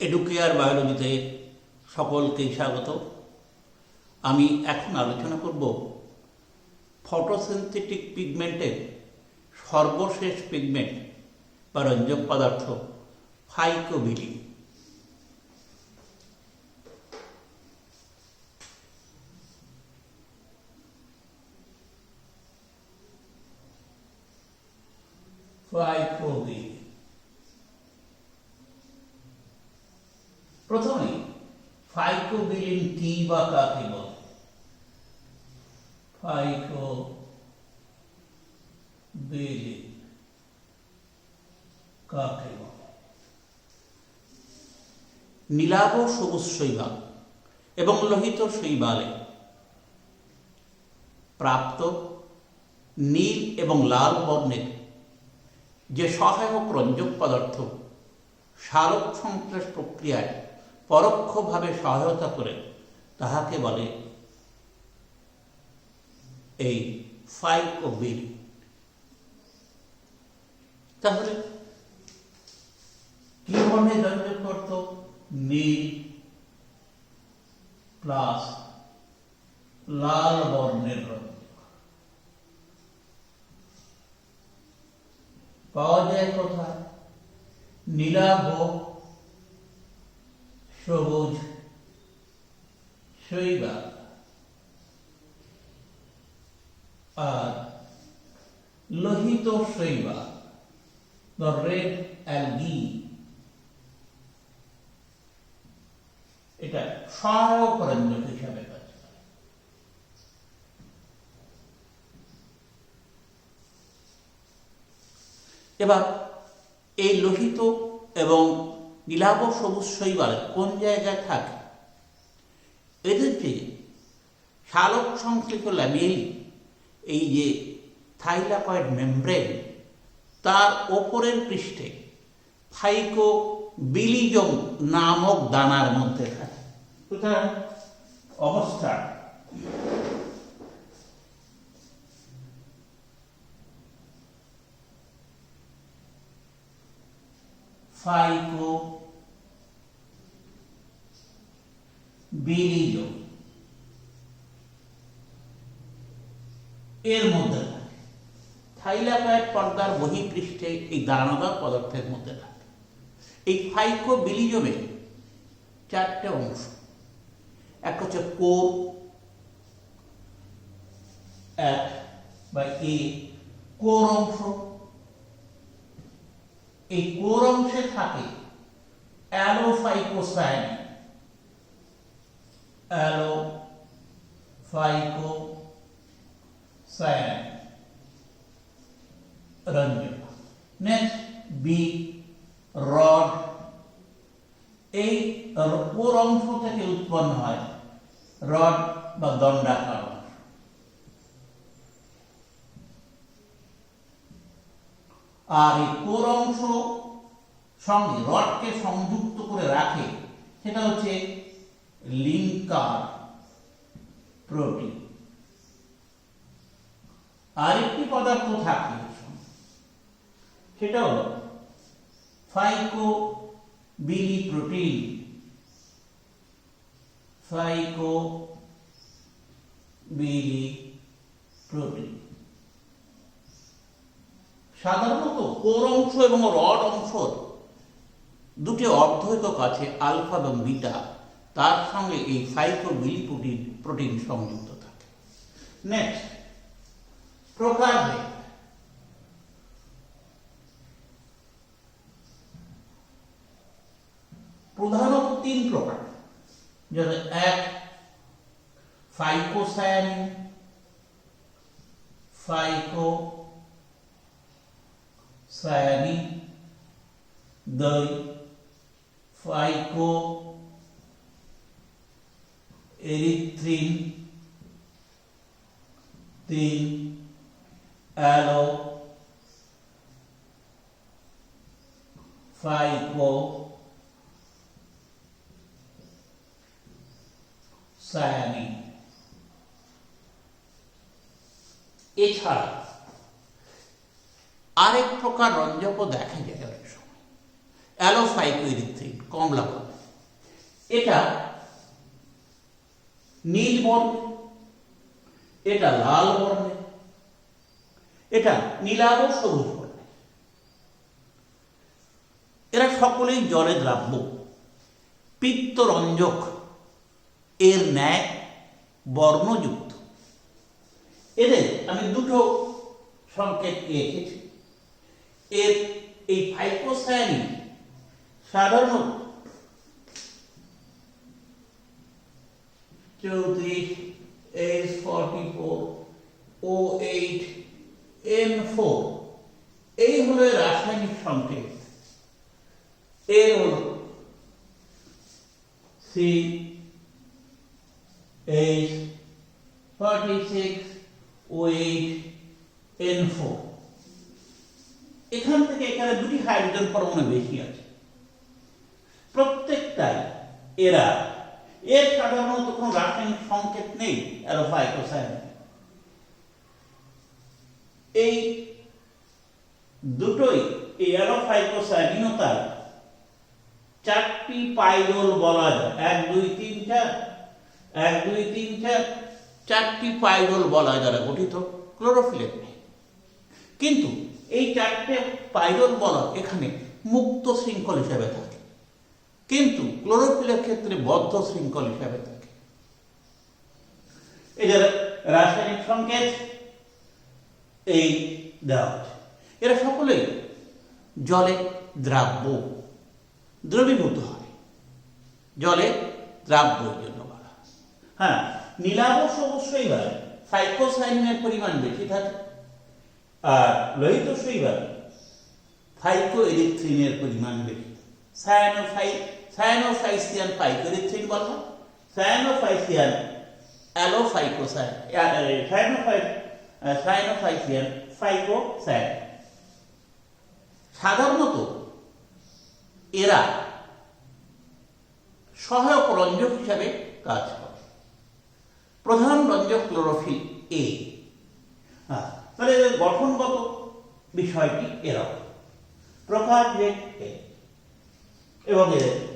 Educare বায়োলজিতে সকলকেই স্বাগত। আমি এখন আলোচনা করব ফটোসিনথেটিক পিগমেন্টের সর্বশেষ পিগমেন্ট বা রঞ্জক পদার্থ ফাইকোবিলি ফাইকোবিলি প্রথমে ফাইকোবিলিন কি বা কাকে বলে। ফাইকোবিলিন কাকে বলে? নীলাভ সবুজ শৈবাল এবং লোহিত শৈবালে প্রাপ্ত নীল এবং লাল বর্ণের যে সহায়ক রঞ্জক পদার্থ সারক সংশ্লেষ প্রক্রিয়ায় পরোক্ষভাবে সহায়তা করে তাহাকে বলে এই ফাইকোবিল। তাহলে কি বর্ণের রঞ্জক করত? নীল প্লাস লাল বর্ণের রঞ্জক পাওয়া যায় কোথায়? নীলাভ সবুজ শৈবাল আর লোহিত শৈবাল the red algae এটা সহায়ক রঞ্জক হিসাবে কাজ করে। এবার এই লোহিত এবং নীলাভ সবুজ শৈবাল কোন জায়গায় থাকে? এদের যে শালক সংশ্লিষ্ট ল্যামিয়েলি এই যে থাইলাকয়েড মেমব্রেন তার ওপরের পৃষ্ঠে ফাইকো বিলিজম নামক দানার মধ্যে থাকে। সুতরাং অবস্থা ফাইকো বিলিজম এর মধ্যে থাকে। থাইলাকয়েড পর্দার বহিপৃষ্ঠে এই দানাদার পদার্থের মধ্যে থাকে। এই ফাইকো বিলিজমে চারটে অংশ। এক হচ্ছে কোর, এক বা এ কোর অংশ। এই কোর অংশে থাকে অ্যালোফাইকোসাইন অ্যালো ফাইকো সায়ান রঞ্জক নেক্সট বি রড এই কোর অংশ থেকে উৎপন্ন হয় রড বা দণ্ডাকার আর এই কোর অংশ সঙ্গে রডকে সংযুক্ত করে রাখে সেটা হচ্ছে লিঙ্কার প্রোটিন। আরেকটি পদার্থ থাকে সেটা হলো ফাইকো বিলি প্রোটিন ফাইকো বিলি প্রোটিন সাধারণত কোর অংশ এবং রড অংশ দুটি অর্ধেকক আছে আলফা এবং বিটা তার সঙ্গে এই ফাইকো বিলি প্রোটিন প্রোটিন সংযুক্ত থাকে। নেক্সট প্রকারভেদ প্রধানত তিন প্রকার, যেমন এক ফাইকোসায়ানিন ফাইকো সায়ানিন দুই ফাইকো এরিথ্রিন তিন অ্যালো ফাইকো সায়ানিন এছাড়া আরেক প্রকার রঞ্জকও দেখা যায় অনেক সময়। অ্যালোফাইকোইরিথ্রিন কমলা এটা নীল বর্ণ, এটা লাল বর্ণের, এটা নীলাভ সবুজ বর্ণের। এরা সকলেই জলে দ্রাব্য। পিত্তরঞ্জক, এর ন্যায় বর্ণযুক্ত। এদের আমি দুটো সংকেত লিখেছি এর এই ফাইকোসায়ানিন সাধারণত চৌত্রিশ H forty four O eight N four এই হলো রাসায়নিক সংকেত। এর হল C H forty six O eight N four এখান থেকে এখানে দুটি হাইড্রোজেন পরমাণু বেশি আছে। প্রত্যেকটাই এরা এর সাধারণত কোনো রাসায়নিক সংকেত নেই অ্যারোফাইটোসাইন এই দুটোই, এই অ্যারোফাইটোসাইনিনতার চারটি পাইরোল বলা যায়। এক, দুই তিন চার এক, দুই তিন চার চারটি পাইরোল বলা দ্বারা গঠিত ক্লোরোফিলের কিন্তু এই চারটে পাইরোল বলা এখানে মুক্ত শৃঙ্খল হিসেবে থাকে। কিন্তু ক্লোরোফিলের ক্ষেত্রে বদ্ধ শৃঙ্খল হিসাবে থাকে। এদের রাসায়নিক সংকেত, এই দেওয়া এরা সকলেই জলে দ্রাব্য, দ্রবীভূত হয়। জলে দ্রাব্যর জন্য বলা হ্যাঁ নীলাবশ অবশ্যই হয় ফাইকোসাইনের পরিমাণ বেশি থাকে, আর লোহিত শৈবাল ফাইকো এরিথ্রিনের পরিমাণ বেশি সায়ানোফাই সায়ানোফাইসিয়ান ফাইকো এরিথ্রিন বলা হয় সায়ানোফাইসিয়ান অ্যালোফাইকোসাইন সায়ানোফাই সায়ানোফাইসিয়ান ফাইকোসাইন সাধারণত এরা সহায়ক রঞ্জক হিসাবে কাজ করে। প্রধান রঞ্জক ক্লোরোফিল এ হ্যাঁ তাহলে এদের গঠনগত বিষয়টি এরকম। প্রকার যে এ। এবং এর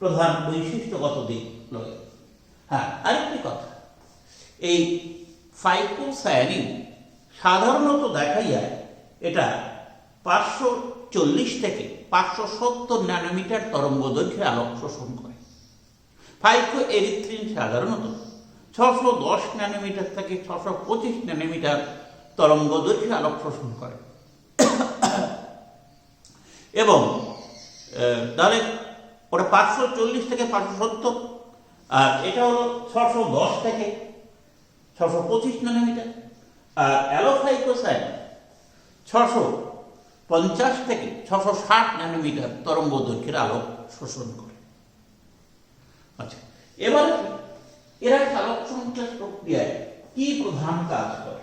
প্রধান বৈশিষ্ট্যগত দিক রয়ে হ্যাঁ আরেকটি কথা। এই ফাইকোসায়ানিন সাধারণত দেখা যায় এটা পাঁচশো চল্লিশ থেকে পাঁচশো সত্তর ন্যানোমিটার তরঙ্গ দৈর্ঘ্যে আলোক শোষণ করে। ফাইকো এরিথ্রিন সাধারণত ছশো দশ ন্যানোমিটার থেকে ছশো পঁচিশ ন্যানোমিটার তরঙ্গ দৈর্ঘ্যে আলোক শোষণ করে। এবং তাহলে ওটা পাঁচশো চল্লিশ থেকে পাঁচশো সত্তর। আর এটা হলো ছশো দশ থেকে ছশো পঁচিশ ন্যানোমিটার আর অ্যালোফাইকোসাইন ছশো পঞ্চাশ থেকে ছশো ষাট ন্যানোমিটার তরঙ্গ দৈর্ঘ্যের আলোক শোষণ করে। আচ্ছা এবার এরা চালক সংশ্লেষ প্রক্রিয়ায় কি প্রধান কাজ করে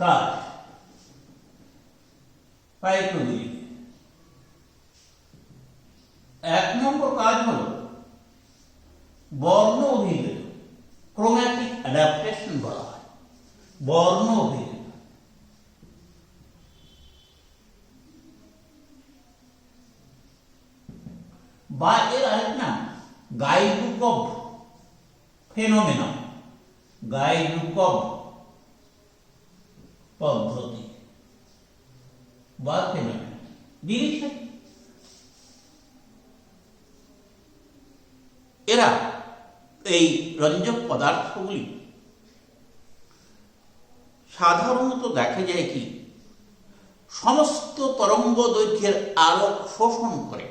কাজ পাইকোগুলি এক নম্বর কাজ হল বর্ণ অভিযোগ ক্রোম্যাটিক অ্যাডাপ্টেশন বলা হয়। বর্ণ অভিযোগ বা এর আরেক নাম গাইডুকব ফেনোমেনা গাইডুকব পদ্ধতি বা ফেনোমেনা জিনিসটা? এরা এই রঞ্জক পদার্থগুলি। সাধারণত দেখা যায় কি, সমস্ত তরঙ্গ দৈর্ঘ্যের আলোক শোষণ করে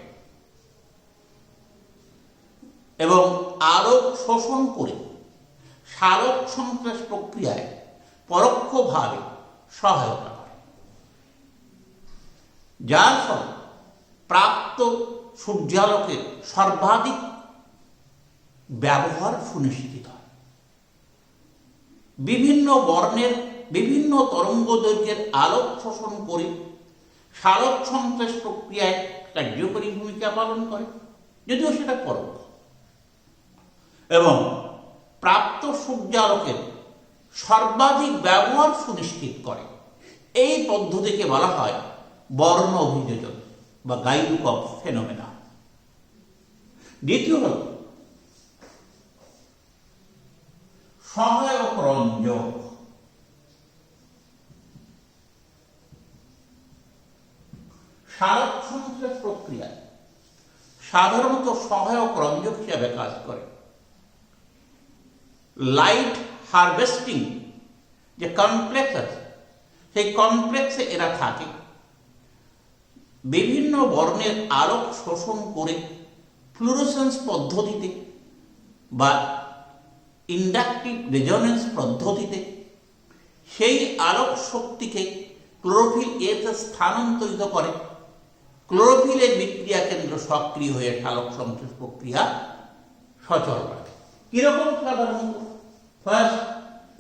এবং আলোক শোষণ করে সারক সংশ্লেষ প্রক্রিয়ায় পরোক্ষভাবে সহায়তা করে। যার ফলে প্রাপ্ত সূর্যালোকের সর্বাধিক ব্যবহার সুনিশ্চিত হয়। বিভিন্ন বর্ণের, বিভিন্ন তরঙ্গ দৈর্ঘ্যের আলোক শোষণ করে সারক সংশ্লেষ প্রক্রিয়ায় কার্যকরী ভূমিকা পালন করে, যদিও সেটা পরোক্ষ। এবং প্রাপ্ত সূর্যালোকের সর্বাধিক ব্যবহার সুনিশ্চিত করে। এই পদ্ধতিকে বলা হয় বর্ণ অভিযোজন বা গাইডুক অফ ফেনোমেনা। দ্বিতীয় হল সহায়ক রঞ্জক সারক সংশ্লেষ প্রক্রিয়ায় সাধারণত সহায়ক রঞ্জক হিসাবে কাজ করে লাইট হারভেস্টিং যে কমপ্লেক্স আছে সেই কমপ্লেক্সে এরা থাকে বিভিন্ন বর্ণের আলোক শোষণ করে ফ্লুরোসেন্স পদ্ধতিতে বা ইন্ডাকটিভ রেজনেন্স পদ্ধতিতে সেই আলোক শক্তিকে ক্লোরোফিল এতে স্থানান্তরিত করে। ক্লোরোফিলের বিক্রিয়া কেন্দ্র সক্রিয় হয়ে সালোক সংশ্লেষ প্রক্রিয়া সচল রাখে কীরকম সাধারণত ফার্স্ট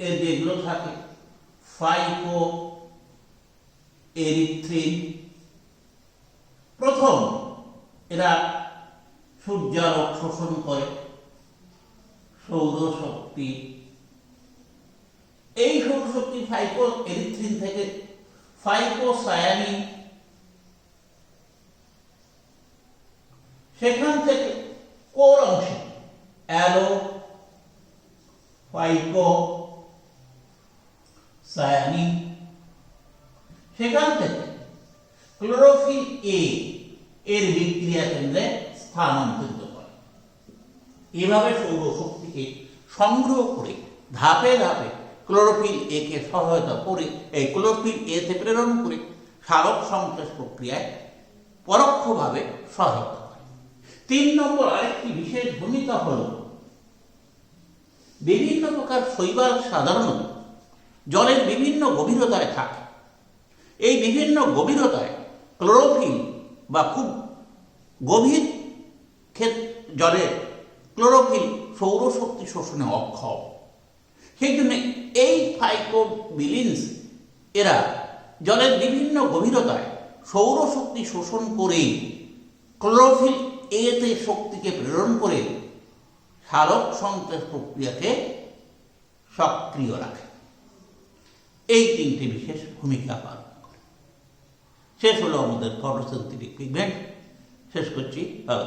এর যেগুলো থাকে ফাইকো এরিথ্রিন। প্রথম, এরা সূর্যালোক শোষণ করে। সৌরশক্তি। এই সৌরশক্তি ফাইকো এরিথ্রিন থেকে ফাইকো ফাইকোসায়ানিন। সেখান থেকে কোর অংশে অ্যালো ফাইকো সায়ানিন সেখান থেকে ক্লোরোফিল এ এর বিক্রিয়া কেন্দ্রে স্থানান্তরিত করে। এভাবে সৌরশক্তিকে সংগ্রহ করে ধাপে ধাপে ক্লোরোফিল এ কে সহায়তা করে, এই ক্লোরোফিল এতে প্রেরণ করে সারক সংশ্লেষ প্রক্রিয়ায় পরোক্ষভাবে সহায়তা করে। তিন নম্বর আরেকটি বিশেষ ভূমিকা হল বিভিন্ন প্রকার শৈবাল সাধারণত জলের বিভিন্ন গভীরতায় থাকে। এই বিভিন্ন গভীরতায় ক্লোরোফিল বা খুব গভীর ক্ষেত জলে ক্লোরোফিল সৌরশক্তি শোষণে অক্ষম। সেই জন্য এই ফাইকোবিলিন্স এরা জলের বিভিন্ন গভীরতায় সৌরশক্তি শোষণ করেই ক্লোরোফিল এতে শক্তিকে প্রেরণ করে সারক সংশ্লেষ প্রক্রিয়াকে সক্রিয় রাখে। এই তিনটি বিশেষ ভূমিকা পালন করে। শেষ হলো আমাদের ফটোসেন্থেটিক পিগমেন্ট শেষ করছি, ভালো